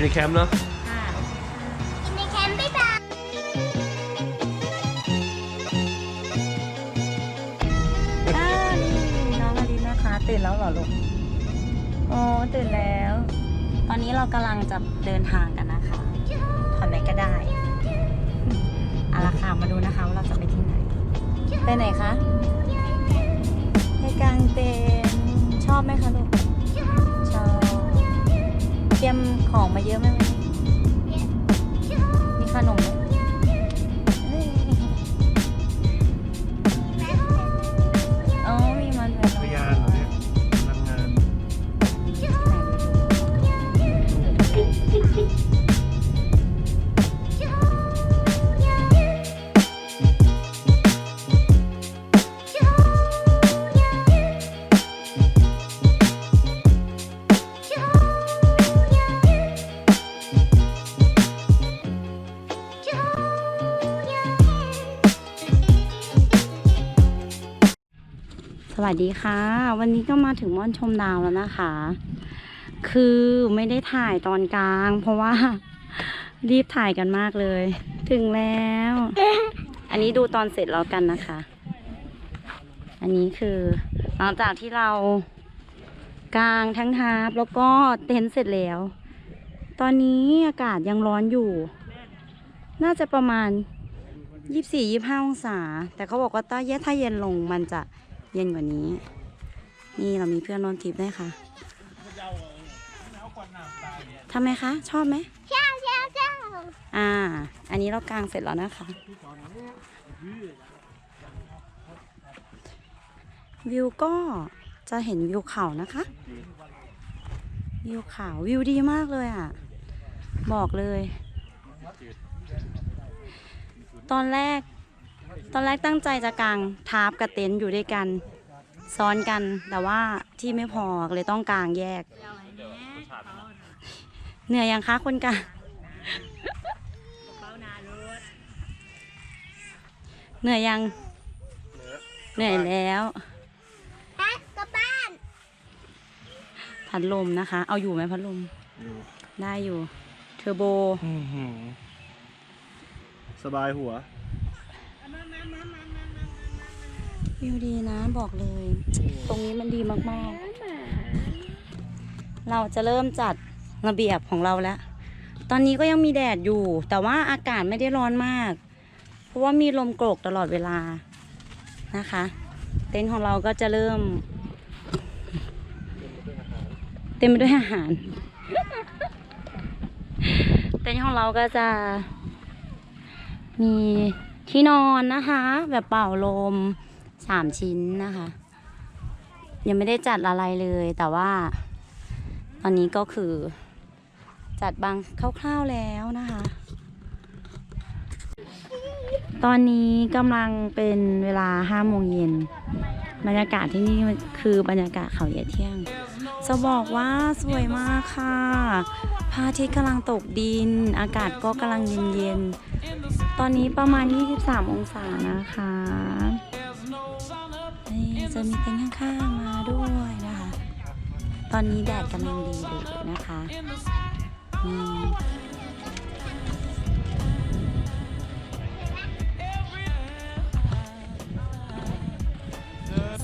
นในแคมป์เนาะค่ะกินในแคมป์บ๊ายบายอ้าวนี่น้องอลินนะคะ ตื่นแล้วเหรอลูกโอ้ตื่นแล้ว ตอนนี้เรากำลังจะเดินทางกันนะคะถอนไหนก็ได้เอาละค่ะมาดูนะคะว่าเราจะไปที่ไหน ไปไหนคะ ไปกลางเต็นท์ชอบไหมคะลูกชอบ เตรียมของมาเยอะไหมวันนี้มีขนม วัสดีค่ะ วันนี้ก็มาถึงม่อนชมดาวแล้วนะคะ คือไม่ได้ถ่ายตอนกลาง เพราะว่ารีบถ่ายกันมากเลย ถึงแล้ว อันนี้ดูตอนเสร็จแล้วกันนะคะ อันนี้คือหลังจากที่เรากลางทั้งทาบแล้วก็เต็นท์เสร็จแล้ว ตอนนี้อากาศยังร้อนอยู่ น่าจะประมาณยี่สี่ยี่ห้าองศา แต่เขาบอกว่าถ้าเย็นถ้าเย็นลงมันจะ เย็นกว่านี้ นี่เรามีเพื่อนร่วมทริปด้วยค่ะทำไมคะ ชอบไหมเจ้าเจ้าเจ้าอ่า อันนี้เรากางเสร็จแล้วนะคะ วิวก็จะเห็นวิวเขานะคะ วิวเขาวิวดีมากเลยอะ บอกเลย ตอนแรก ตอนแรกตั้งใจจะกางทาร์ปกับเต็นท์อยู่ด้วยกัน ซ้อนกันแต่ว่าที่ไม่พอเลยต้องกางแยก เหนื่อยยังคะคนกลางเหนื่อยยัง เหนื่อยแล้วฮะกลับบ้าน พัดลมนะคะ เอาอยู่ไหมพัดลม ได้อยู่ เทอร์โบ สบายหัว วิวดีนะบอกเลย ตรงนี้มันดีมากๆ เราจะเริ่มจัดระเบียบของเราแล้ว ตอนนี้ก็ยังมีแดดอยู่ แต่ว่าอากาศไม่ได้ร้อนมาก เพราะว่ามีลมโกรกตลอดเวลานะคะ เต็นท์ของเราก็จะเริ่ม เต็มไปด้วยอาหาร เต็นท์ของเราก็จะมี ที่นอนนะคะ แบบเป่าลมสามชิ้นนะคะ ยังไม่ได้จัดอะไรเลยแต่ว่า ตอนนี้ก็คือ จัดบางคร่าวๆแล้วนะคะ ตอนนี้กำลังเป็นเวลาห้าโมงเย็นบรรยากาศที่นี่คือบรรยากาศเขาใหญ่เที่ยง จะบอกว่าสวยมากค่ะพระอาทิตย์กำลังตกดิน อากาศก็กำลังเย็นๆ ตอนนี้ประมาณ 23 องศานะคะนี่จะมีเต็นท์ข้างๆมาด้วยนะคะ ตอนนี้แดดกำลังดีเลยนะคะนี่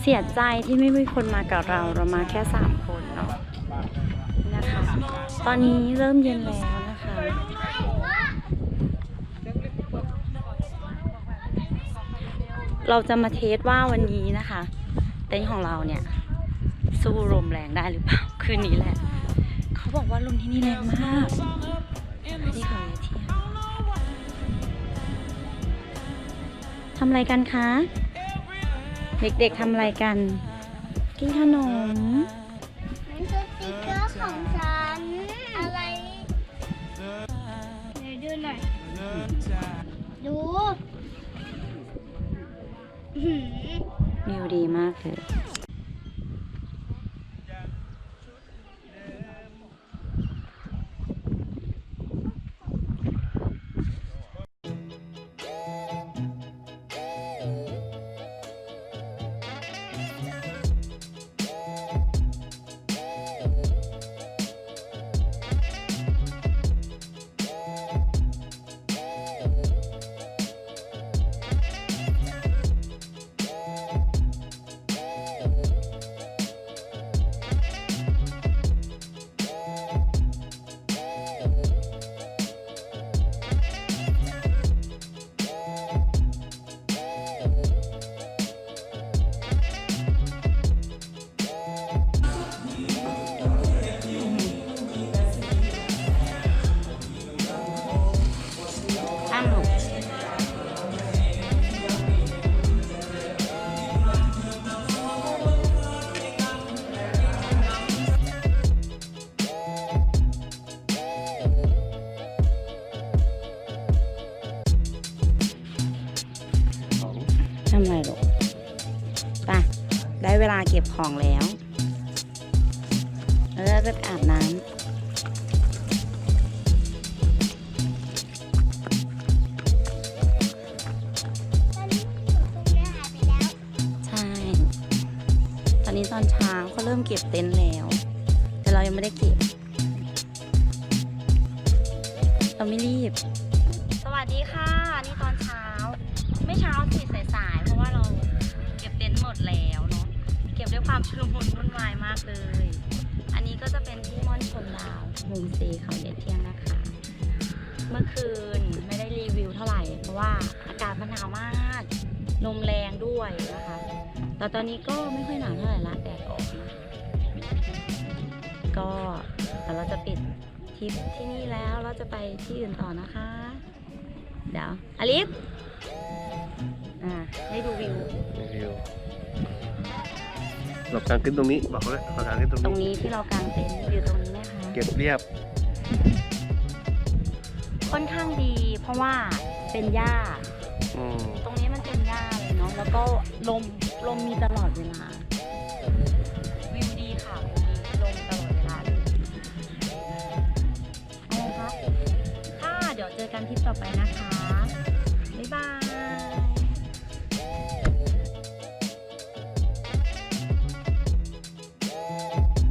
เสียใจที่ไม่มีคนมากับเรา เรามาแค่ 3 คนเนาะนะคะ ตอนนี้เริ่มเย็นแล้วนะคะ เราจะมาเทสว่าวันนี้นะคะ เต็นท์ของเราเนี่ย สู้ลมแรงได้หรือเปล่า คืนนี้แหละ เขาบอกว่าลมที่นี่แรงมากที่ขาเที่ยทำอะไรกันคะ เด็กๆทำอะไรกัน กินขนม มันคือสติกเกอร์ของ ดีมากเลย ก็บของแล้ว แล้วเราจะอาบน้ำใช่ตอนนี้ตอนเช้าเขาเริ่มเก็บเต็นท์แล้ว แต่เรายังไม่ได้เก็บ เราไม่รีบ สวัสดีค่ะ นี่ตอนเช้า ไม่เช้าสิสายๆเพราะว่าเราเก็บเต็นท์หมดแล้ว เนาะเก็บด้วยความชุลมุนวุ่นวายมากเลย อันนี้ก็จะเป็นที่ม่อนชมดาวโฮมสเตย์เขาเด็ดเที่ยงนะคะ เมื่อคืนไม่ได้รีวิวเท่าไหร่ เพราะว่าอากาศมันหนาวมาก ลมแรงด้วยนะคะ แต่ตอนนี้ก็ไม่ค่อยหนาวเท่าไหร่ละแดดออกนะก็เดี๋ยวเราจะปิดทริปที่นี่แล้วเราจะไปที่อื่นต่อนะคะ เดี๋ยวอลิฟอ่าให้ดูวิว รีวิว หลบกลางขึ้นตรงนี้บอกเขาเลยหลบกลางขึ้นตรงตรงนี้นี้ที่เรากางเต็นท์อยู่ตรงนี้นะคะ เก็บเรียบค่อนข้างดีเพราะว่าเป็นหญ้า อืมตรงนี้มันเป็นหญ้าเลยเนาะแล้วก็ลมลมมีตลอดเวลาวิวดีค่ะวิวดีลมตลอดเวลาเลยอะไรคะค่ะเดี๋ยวเจอกันทริปต่อไปนะคะ